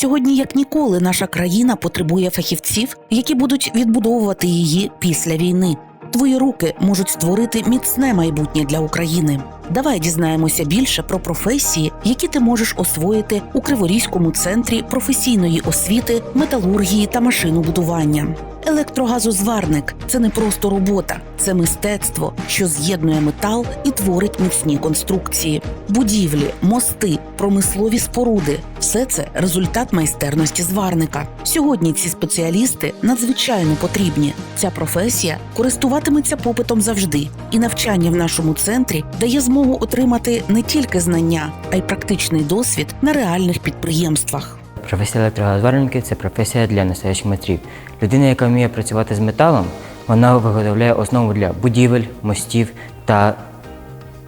Сьогодні, як ніколи, наша країна потребує фахівців, які будуть відбудовувати її після війни. Твої руки можуть створити міцне майбутнє для України. Давай дізнаємося більше про професії, які ти можеш освоїти у Криворізькому центрі професійної освіти, металургії та машинобудування. Електрогазозварник це не просто робота, це мистецтво, що з'єднує метал і творить міцні конструкції, будівлі, мости, промислові споруди все це результат майстерності зварника. Сьогодні ці спеціалісти надзвичайно потрібні. Ця професія користуватиметься попитом завжди, і навчання в нашому центрі дає змогу отримати не тільки знання, а й практичний досвід на реальних підприємствах. Професія електрогазоварники це професія для настоящих майстрів. Людина, яка вміє працювати з металом, вона виготовляє основу для будівель, мостів та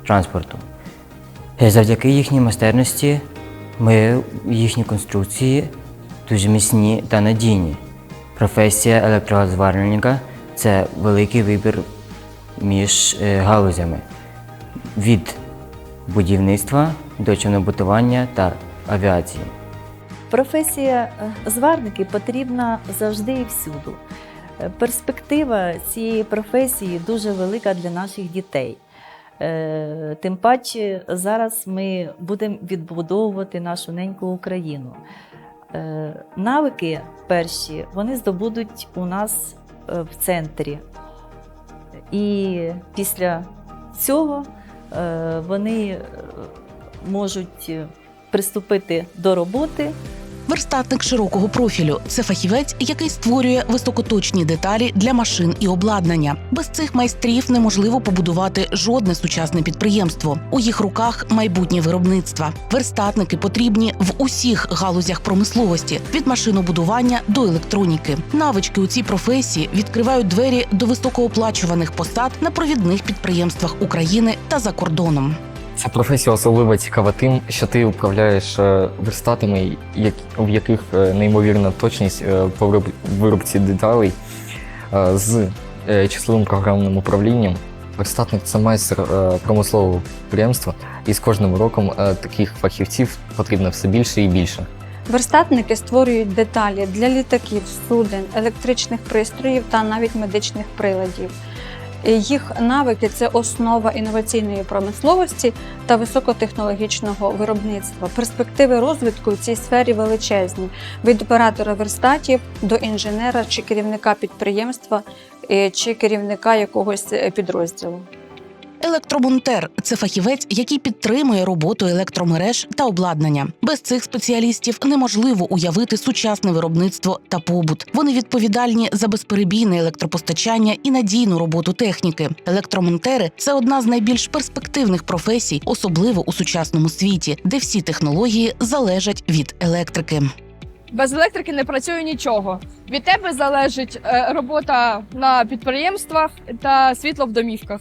транспорту. Е, Завдяки їхній майстерності ми їхні конструкції дуже міцні та надійні. Професія електрогазоварника це великий вибір між е, галузями від будівництва до човнобудування та авіації. Професія е, зварники потрібна завжди і всюду. Е, Перспектива цієї професії дуже велика для наших дітей. Е, Тим паче зараз ми будемо відбудовувати нашу неньку Україну. Навики перші вони здобудуть у нас в центрі. І після цього вони е, можуть е, приступити до роботи Верстатник широкого профілю це фахівець, який створює високоточні деталі для машин і обладнання. Без цих майстрів неможливо побудувати жодне сучасне підприємство. У їх руках майбутнє виробництва. Верстатники потрібні в усіх галузях промисловості від машинобудування до електроніки. Навички у цій професії відкривають двері до високооплачуваних посад на провідних підприємствах України та за кордоном. Ця професія особливо цікава тим, що ти управляєш е, верстатами, в яких е, неймовірна точність е, по виробці деталей з числовим програмним управлінням. Верстатник це майстер промислового підприємства, і з кожним роком таких фахівців потрібно все більше і більше. Верстатники створюють деталі для літаків, суден, електричних пристроїв та навіть медичних приладів. Їх навики це основа інноваційної промисловості та високотехнологічного виробництва. Перспективи розвитку в цій сфері величезні від оператора верстатів до інженера чи керівника підприємства е, чи керівника якогось е, підрозділу. Електромонтер це фахівець, який підтримує роботу електромереж та обладнання. Без цих спеціалістів неможливо уявити сучасне виробництво та побут. Вони відповідальні за безперебійне електропостачання і надійну роботу техніки. Електромонтери це одна з найбільш перспективних професій, особливо у сучасному світі, де всі технології залежать від електрики. Без електрики не працює нічого. Від тебе залежить е, робота на підприємствах та світло в домівках.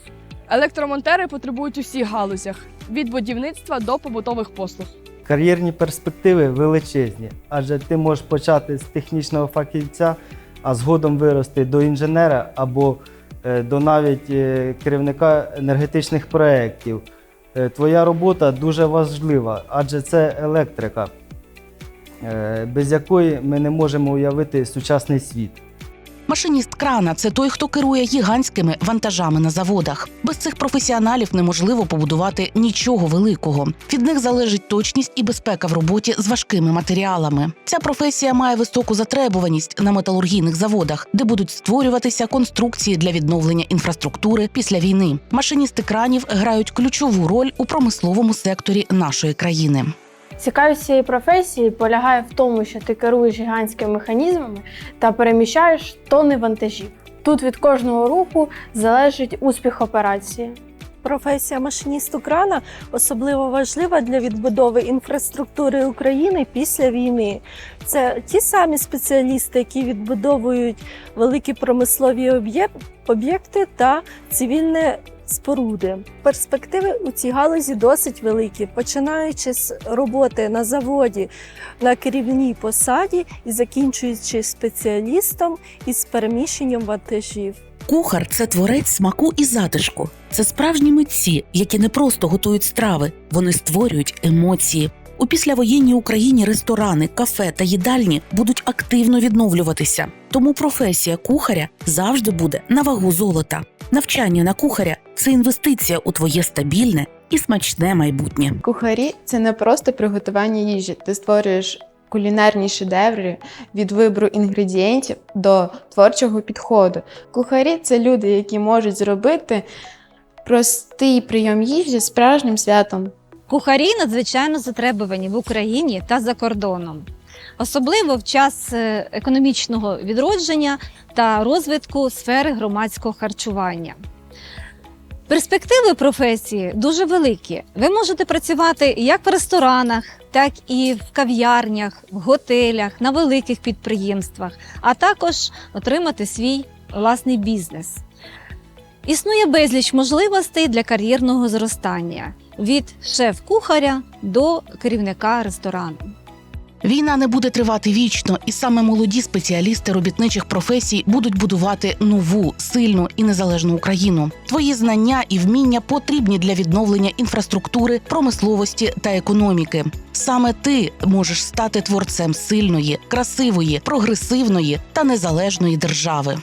Електромонтери потребують у всіх галузях від будівництва до побутових послуг. Кар'єрні перспективи величезні, адже ти можеш почати з технічного фахівця, а згодом вирости до інженера або е, до навіть е, керівника енергетичних проєктів. Е, Твоя робота дуже важлива, адже це електрика, без якої ми не можемо уявити сучасний світ. Машиніст крана це той, хто керує гігантськими вантажами на заводах. Без цих професіоналів неможливо побудувати нічого великого. Від них залежить точність і безпека в роботі з важкими матеріалами. Ця професія має високу затребуваність на металургійних заводах, де будуть створюватися конструкції для відновлення інфраструктури після війни. Машиністи кранів грають ключову роль у промисловому секторі нашої країни. Цікавість цієї професії полягає в тому, що ти керуєш гігантськими механізмами та переміщаєш тонни вантажів. Тут від кожного руху залежить успіх операції. Професія машиністу крана особливо важлива для відбудови інфраструктури України після війни. Це ті самі спеціалісти, які відбудовують великі промислові об'єкти та цивільне споруди. Перспективи у цій галузі досить великі, починаючи з роботи на заводі на керівній посаді і закінчуючи спеціалістом із переміщенням вантажів. Кухар це творець смаку і затишку. Це справжні митці, які не просто готують страви, вони створюють емоції. У післявоєнній Україні ресторани, кафе та їдальні будуть активно відновлюватися. Тому професія кухаря завжди буде на вагу золота. Навчання на кухаря це інвестиція у твоє стабільне і смачне майбутнє. Кухарі це не просто приготування їжі. Ти створюєш кулінарні шедеври від вибору інгредієнтів до творчого підходу. Кухарі це люди, які можуть зробити простий прийом їжі справжнім святом. Кухарі надзвичайно затребувані в Україні та за кордоном, особливо в час е, економічного відродження та розвитку сфери громадського харчування. Перспективи професії дуже великі. Ви можете працювати як в ресторанах, так і в кав'ярнях, в готелях, на великих підприємствах, а також отримати свій власний бізнес. Існує безліч можливостей для кар'єрного зростання від шеф-кухаря до керівника ресторану. Війна не буде тривати вічно, і саме молоді спеціалісти робітничих професій будуть будувати нову, сильну і незалежну Україну. Твої знання і вміння потрібні для відновлення інфраструктури, промисловості та економіки. Саме ти можеш стати творцем сильної, красивої, прогресивної та незалежної держави.